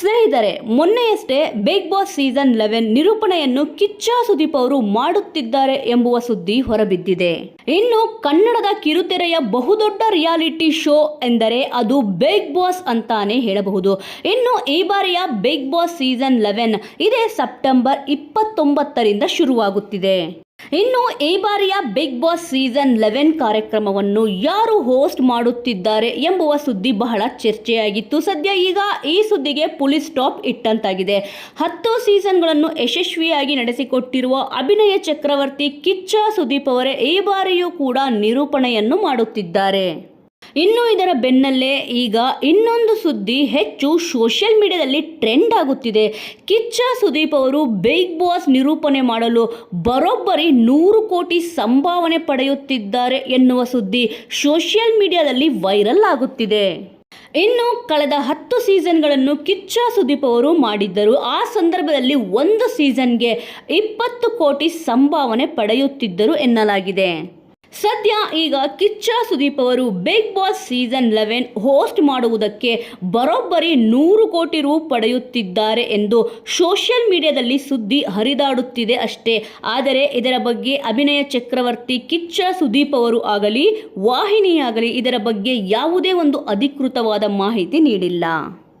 ಸ್ನೇಹಿತರೆ, ಮೊನ್ನೆಯಷ್ಟೇ Big Boss season eleven ನಿರೂಪಣೆಯನ್ನು ಕಿಚ್ಚ ಸುದೀಪ್ ಅವರು ಮಾಡುತ್ತಿದ್ದಾರೆ ಎಂಬುವ ಸುದ್ದಿ ಹೊರಬಿದ್ದಿದೆ. ಇನ್ನು ಕನ್ನಡದ ಕಿರುತೆರೆಯ ಬಹುದೊಡ್ಡ ರಿಯಾಲಿಟಿ ಶೋ ಎಂದರೆ ಅದು ಬಿಗ್ ಬಾಸ್ ಅಂತಾನೆ ಹೇಳಬಹುದು. ಇನ್ನು ಈ ಬಾರಿಯ ಬಿಗ್ ಬಾಸ್ ಸೀಸನ್ ಲೆವೆನ್ ಇದೇ ಸೆಪ್ಟೆಂಬರ್ ಇಪ್ಪತ್ತೊಂಬತ್ತರಿಂದ ಶುರುವಾಗುತ್ತಿದೆ. ಇನ್ನು ಈ ಬಾರಿಯ ಬಿಗ್ ಬಾಸ್ ಸೀಸನ್ ಲೆವೆನ್ ಕಾರ್ಯಕ್ರಮವನ್ನು ಯಾರು ಹೋಸ್ಟ್ ಮಾಡುತ್ತಿದ್ದಾರೆ ಎಂಬುವ ಸುದ್ದಿ ಬಹಳ ಚರ್ಚೆಯಾಗಿತ್ತು. ಸದ್ಯ ಈಗ ಈ ಸುದ್ದಿಗೆ ಪೊಲೀಸ್ ಸ್ಟಾಪ್ ಇಟ್ಟಂತಾಗಿದೆ. ಹತ್ತು ಸೀಸನ್ಗಳನ್ನು ಯಶಸ್ವಿಯಾಗಿ ನಡೆಸಿಕೊಟ್ಟಿರುವ ಅಭಿನಯ ಚಕ್ರವರ್ತಿ ಕಿಚ್ಚ ಸುದೀಪ್ ಅವರೇ ಈ ಬಾರಿಯೂ ಕೂಡ ನಿರೂಪಣೆಯನ್ನು ಮಾಡುತ್ತಿದ್ದಾರೆ. ಇನ್ನು ಇದರ ಬೆನ್ನಲ್ಲೇ ಈಗ ಇನ್ನೊಂದು ಸುದ್ದಿ ಹೆಚ್ಚು ಸೋಷಿಯಲ್ ಮೀಡಿಯಾದಲ್ಲಿ ಟ್ರೆಂಡ್ ಆಗುತ್ತಿದೆ. ಕಿಚ್ಚ ಸುದೀಪ್ ಅವರು ಬಿಗ್ ಬಾಸ್ ನಿರೂಪಣೆ ಮಾಡಲು ಬರೋಬ್ಬರಿ ನೂರು ಕೋಟಿ ಸಂಭಾವನೆ ಪಡೆಯುತ್ತಿದ್ದಾರೆ ಎನ್ನುವ ಸುದ್ದಿ ಸೋಷಿಯಲ್ ಮೀಡಿಯಾದಲ್ಲಿ ವೈರಲ್ ಆಗುತ್ತಿದೆ. ಇನ್ನು ಕಳೆದ ಹತ್ತು ಸೀಸನ್ಗಳನ್ನು ಕಿಚ್ಚ ಸುದೀಪ್ ಅವರು ಮಾಡಿದ್ದರು. ಆ ಸಂದರ್ಭದಲ್ಲಿ ಒಂದು ಸೀಸನ್ಗೆ ಇಪ್ಪತ್ತು ಕೋಟಿ ಸಂಭಾವನೆ ಪಡೆಯುತ್ತಿದ್ದರು ಎನ್ನಲಾಗಿದೆ. ಸದ್ಯ ಈಗ ಕಿಚ್ಚ ಸುದೀಪ್ ಅವರು Bigg Boss season eleven host ಮಾಡುವುದಕ್ಕೆ ಬರೋಬ್ಬರಿ ನೂರು ಕೋಟಿ ರೂ ಪಡೆಯುತ್ತಿದ್ದಾರೆ ಎಂದು ಸೋಷಿಯಲ್ ಮೀಡಿಯಾದಲ್ಲಿ ಸುದ್ದಿ ಹರಿದಾಡುತ್ತಿದೆ ಅಷ್ಟೇ. ಆದರೆ ಇದರ ಬಗ್ಗೆ ಅಭಿನಯ ಚಕ್ರವರ್ತಿ ಕಿಚ್ಚ ಸುದೀಪ್ ಅವರು ಆಗಲಿ, ವಾಹಿನಿಯಾಗಲಿ ಇದರ ಬಗ್ಗೆ ಯಾವುದೇ ಒಂದು ಅಧಿಕೃತವಾದ ಮಾಹಿತಿ ನೀಡಿಲ್ಲ.